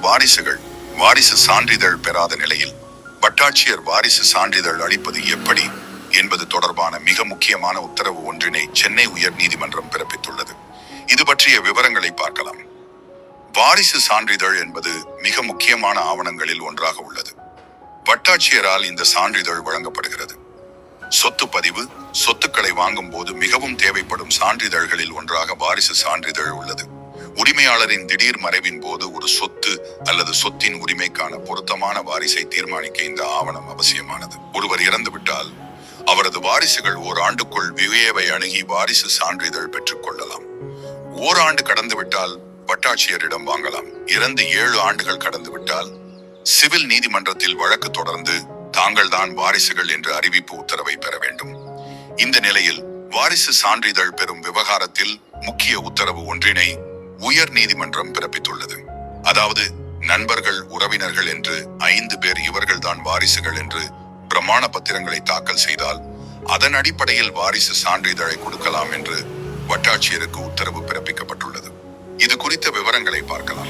வாரிசுகள் வாரிசு சான்றிதழ் பெறாத நிலையில் வட்டாட்சியர் வாரிசு சான்றிதழ் அளிப்பது எப்படி என்பது தொடர்பான மிக முக்கியமான உத்தரவு ஒன்றினை சென்னை உயர் நீதிமன்றம் பிறப்பித்துள்ளது. இது பற்றிய விவரங்களை பார்க்கலாம். வாரிசு சான்றிதழ் என்பது மிக முக்கியமான ஆவணங்களில் ஒன்றாக உள்ளது. வட்டாட்சியரால் இந்த சான்றிதழ் வழங்கப்படுகிறது. சொத்து பதிவு சொத்துக்களை வாங்கும் போது மிகவும் தேவைப்படும் சான்றிதழ்களில் ஒன்றாக வாரிசு சான்றிதழ் உள்ளது. உரிமையாளரின் திடீர் மறைவின் போது ஒரு சொத்து அல்லது சொத்தின் உரிமைக்கான பொருத்தமான வாரிசை தீர்மானிக்க இந்த ஆவணம் அவசியமானது. ஒருவர் இறந்துவிட்டால் அவரது வாரிசுகள் ஓராண்டுக்குள் விவேவை அணுகி வாரிசு சான்றிதழ் பெற்றுக் கொள்ளலாம். ஓராண்டு கடந்துவிட்டால் வட்டாட்சியரிடம் வாங்கலாம். இறந்து ஏழு ஆண்டுகள் கடந்துவிட்டால் சிவில் நீதிமன்றத்தில் வழக்கு தொடர்ந்து தாங்கள்தான் வாரிசுகள் என்று அறிவிப்பு உத்தரவை பெற வேண்டும். இந்த நிலையில் வாரிசு சான்றிதழ் பெறும் விவகாரத்தில் முக்கிய உத்தரவு ஒன்றினை உயர் நீதிமன்றம் பிறப்பித்துள்ளது. அதாவது நண்பர்கள் உறவினர்கள் என்று ஐந்து பேர் இவர்கள்தான் வாரிசுகள் என்று பிரமாண பத்திரங்களை தாக்கல் செய்தால் அதன் அடிப்படையில் வாரிசு சான்றிதழை கொடுக்கலாம் என்று வட்டாட்சியருக்கு உத்தரவு பிறப்பிக்கப்பட்டுள்ளது. இது குறித்த விவரங்களை பார்க்கலாம்.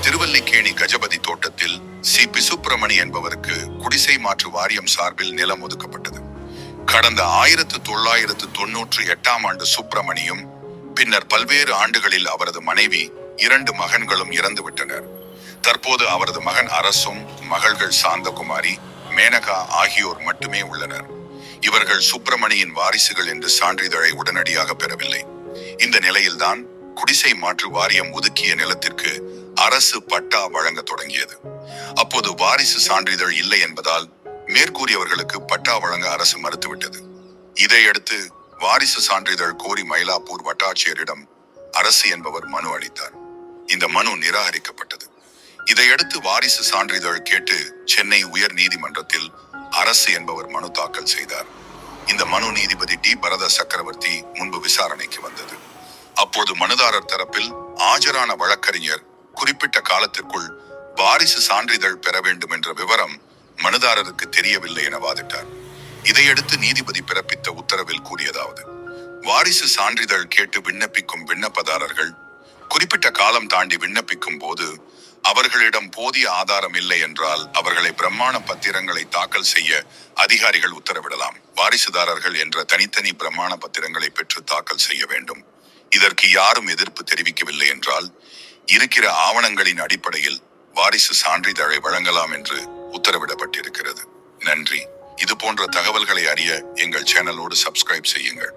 திருவல்லிக்கேணி கஜபதி தோட்டத்தில் சி. பி. சுப்பிரமணி என்பவருக்கு குடிசை மாற்று வாரியம் சார்பில் நிலம் ஒதுக்கப்பட்டது. கடந்த ஆயிரத்து தொள்ளாயிரத்து தொன்னூற்றி எட்டாம் ஆண்டு சுப்பிரமணியும் பின்னர் பல்வேறு ஆண்டுகளில் அவரது மனைவி இரண்டு மகன்களும் இறந்துவிட்டனர். தற்போது அவரது மகன் அரசும் மகள்கள் சாந்தகுமாரி மேனகா ஆகியோர் மட்டுமே உள்ளனர். இவர்கள் சுப்பிரமணியின் வாரிசுகள் என்று சான்றிதழை உடனடியாக பெறவில்லை. இந்த நிலையில்தான் குடிசை மாற்று வாரியம் ஒதுக்கிய நிலத்திற்கு அரசு பட்டா வழங்க தொடங்கியது. அப்போது வாரிசு சான்றிதழ் இல்லை என்பதால் மேற்கூறியவர்களுக்கு பட்டா வழங்க அரசு மறுத்துவிட்டது. இதையடுத்து வாரிசு சான்றிதழ் கோரி மயிலாப்பூர் வட்டாட்சியரிடம் அரசு என்பவர் மனு அளித்தார். இந்த மனு நிராகரிக்கப்பட்டது. இதையடுத்து வாரிசு சான்றிதழ் கேட்டு சென்னை உயர் நீதிமன்றத்தில் அரசு என்பவர் மனு தாக்கல் செய்தார். இந்த மனு நீதிபதி டி. பரத சக்கரவர்த்தி முன்பு விசாரணைக்கு வந்தது. அப்போது மனுதாரர் தரப்பில் ஆஜரான வழக்கறிஞர் குறிப்பிட்ட காலத்திற்குள் வாரிசு சான்றிதழ் பெற வேண்டும் என்ற விவரம் மனுதாரருக்கு தெரியவில்லை என வாதிட்டார். இதையடுத்து நீதிபதி பிறப்பித்த உத்தரவில் கூறியதாவது. வாரிசு சான்றிதழ் கேட்டு விண்ணப்பிக்கும் விண்ணப்பதாரர்கள் குறிப்பிட்ட காலம் தாண்டி விண்ணப்பிக்கும் போது அவர்களிடம் போதிய ஆதாரம் இல்லை என்றால் அவர்களை பிரமாண பத்திரங்களை தாக்கல் செய்ய அதிகாரிகள் உத்தரவிடலாம். வாரிசுதாரர்கள் என்ற தனித்தனி பிரமாண பத்திரங்களை பெற்று தாக்கல் செய்ய வேண்டும். இதற்கு யாரும் எதிர்ப்பு தெரிவிக்கவில்லை என்றால் இருக்கிற ஆவணங்களின் அடிப்படையில் வாரிசு சான்றிதழை வழங்கலாம் என்று உத்தரவிடப்பட்டிருக்கிறது. நன்றி. இது போன்ற தகவல்களை அறிய எங்கள் சேனலோடு சப்ஸ்கிரைப் செய்யுங்கள்.